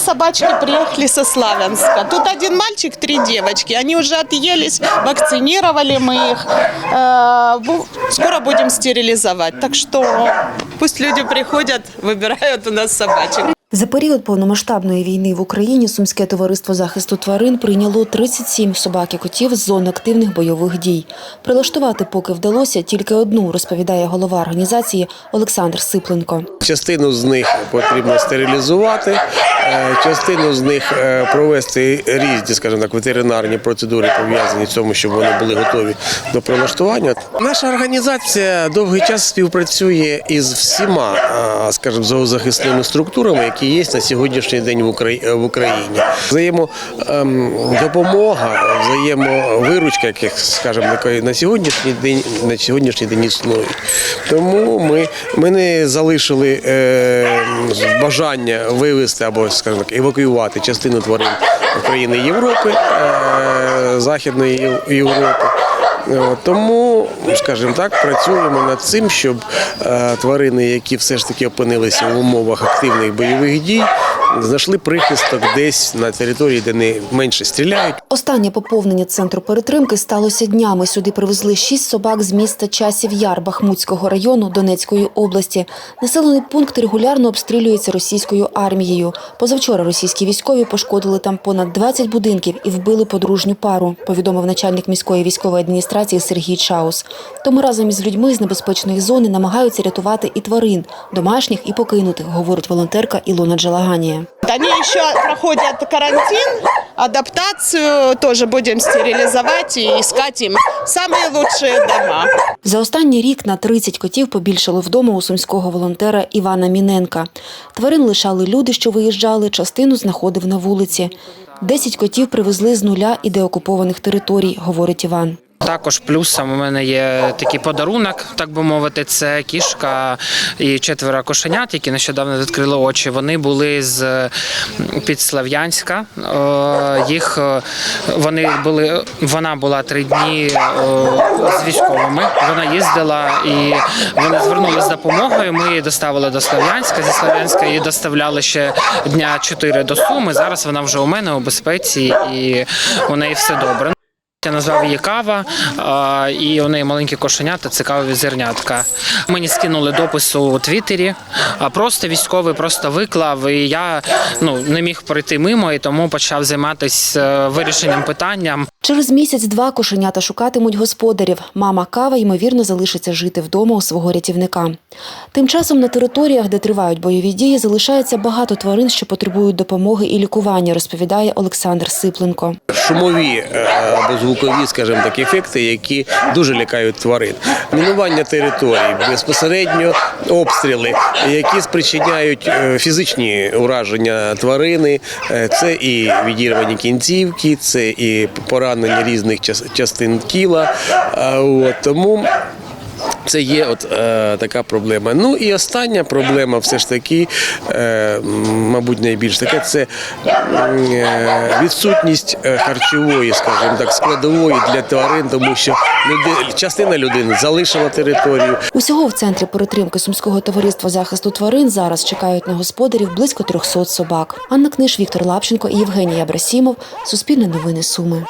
собачки приехали со Славянска. Тут один мальчик, три девочки. Они уже отъелись, вакцинировали мы их. Э, Скоро будем стерилизовать. Так что пусть люди приходят, выбирают у нас собачек. За період повномасштабної війни в Україні Сумське товариство захисту тварин прийняло 37 собак і котів з зон активних бойових дій. Прилаштувати поки вдалося тільки одну, розповідає голова організації Олександр Сипленко. Частину з них потрібно стерилізувати, е, частину з них е, провести різні, скажімо так, ветеринарні процедури пов'язані з цьому, щоб вони були готові до прилаштування. Наша організація довгий час співпрацює із всіма, е, скажімо, зоозахисними структурами, є на сьогоднішній день в в Україні. Взаємодопомога, взаємовиручка, яких, скажімо, на сьогоднішній день на сьогоднішній день існують. Тому ми, ми не залишили е, бажання вивезти або, скажімо так, евакуювати частину тварин України Європи, е, Західної Європи. Е, Тому, скажімо так, працюємо над цим, щоб е, тварини, які все ж таки опинилися в умовах активних бойових дій, знайшли прихисток десь на території, де не менше стріляють. Останнє поповнення центру перетримки сталося днями. Сюди привезли шість собак з міста Часів Яр Бахмутського району Донецької області. Населений пункт регулярно обстрілюється російською армією. Позавчора російські військові пошкодили там понад 20 будинків і вбили подружню пару, повідомив начальник міської військової адміністрації Сергій Чаус. Тому разом із людьми з небезпечної зони намагаються рятувати і тварин, домашніх і покинутих, говорить волонтерка Ілона Джалаганія. Они еще проходят карантин, адаптацию тоже будем стерилизовать и искать им самые лучшие дома. За останній рік на 30 котів побільшало вдома у сумського волонтера Івана Міненка. Тварин лишали люди, що виїжджали, частину знаходив на вулиці. Десять котів привезли з нуля і деокупованих територій, говорить Іван. Також плюсом у мене є такий подарунок, так би мовити, це кішка і четверо кошенят, які нещодавно відкрили очі. Вони були з Підслав'янська. Е, Їх е, вони були. Вона була три дні е, з військовими. Вона їздила і вони звернулися з допомогою. Ми її доставили до Слов'янська. Зі Слов'янська її доставляли ще дня чотири до Суми. Зараз вона вже у мене у безпеці і у неї все добре. Я назвав її кава, і у неї маленькі кошенята, це кавові зернятка. Мені скинули допис у Твіттері, а просто військовий просто виклав. І я ну не міг пройти мимо, і тому почав займатися вирішенням питання. Через місяць-два кошенята шукатимуть господарів. Мама кава, ймовірно, залишиться жити вдома у свого рятівника. Тим часом на територіях, де тривають бойові дії, залишається багато тварин, що потребують допомоги і лікування, розповідає Олександр Сипленко. шумові е, або звукові, скажімо так, ефекти, які дуже лякають тварин. Мінування територій, безпосередньо обстріли, які спричиняють е, фізичні ураження тварини. Е, Це і відірвані кінцівки, це і поранення різних час- частин тіла. Тому це є от е, така проблема. Ну і остання проблема, все ж таки, е, мабуть, найбільш таке, це е, відсутність е, харчової, скажімо так, складової для тварин, тому що люди, частина людини залишила територію, Усього в центрі перетримки Сумського товариства захисту тварин зараз чекають на господарів близько 300 собак. Анна Книж, Віктор Лапченко і Євгеній Абрасімов. Суспільне новини Суми.